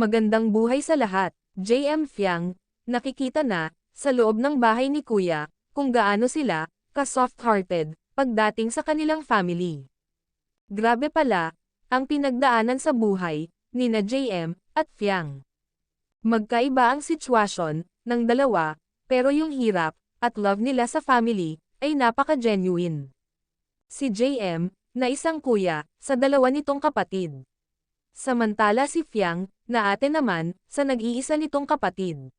Magandang buhay sa lahat, JM Fiang, nakikita na, sa loob ng bahay ni Kuya, kung gaano sila, ka-soft-hearted, pagdating sa kanilang family. Grabe pala, ang pinagdaanan sa buhay, ni na JM, at Fiang. Magkaiba ang sitwasyon, ng dalawa, pero yung hirap, at love nila sa family, ay napaka-genuine. Si JM, na isang kuya, sa dalawa nitong kapatid. Samantala si Fiang, na ate naman, sa nag-iisa nitong kapatid.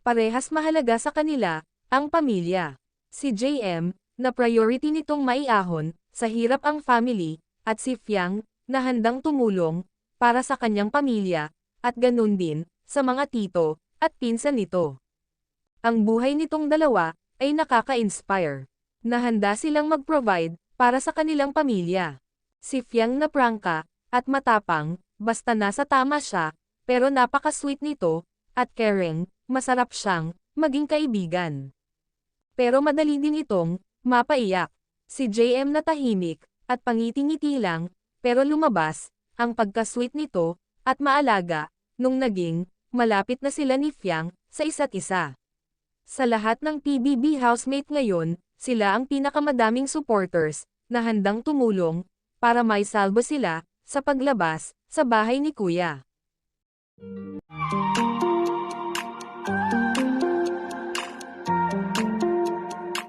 Parehas mahalaga sa kanila, ang pamilya. Si JM, na priority nitong maiahon, sa hirap ang family, at si Fiang, na handang tumulong, para sa kanyang pamilya, at ganun din, sa mga tito, at pinsan nito. Ang buhay nitong dalawa, ay nakaka-inspire. Na handa silang mag-provide, para sa kanilang pamilya. Si Fiang na prangka, at matapang, basta nasa tama siya, pero napaka-sweet nito, at caring, masarap siyang, maging kaibigan. Pero madali din itong, mapaiyak. Si JM na tahimik, at pangiti-ngiti lang, pero lumabas, ang pagka-sweet nito, at maalaga, nung naging, malapit na sila ni Fiang, sa isa't isa. Sa lahat ng PBB housemate ngayon, sila ang pinakamadaming supporters, na handang tumulong, para may salbo sila, sa paglabas, sa bahay ni Kuya.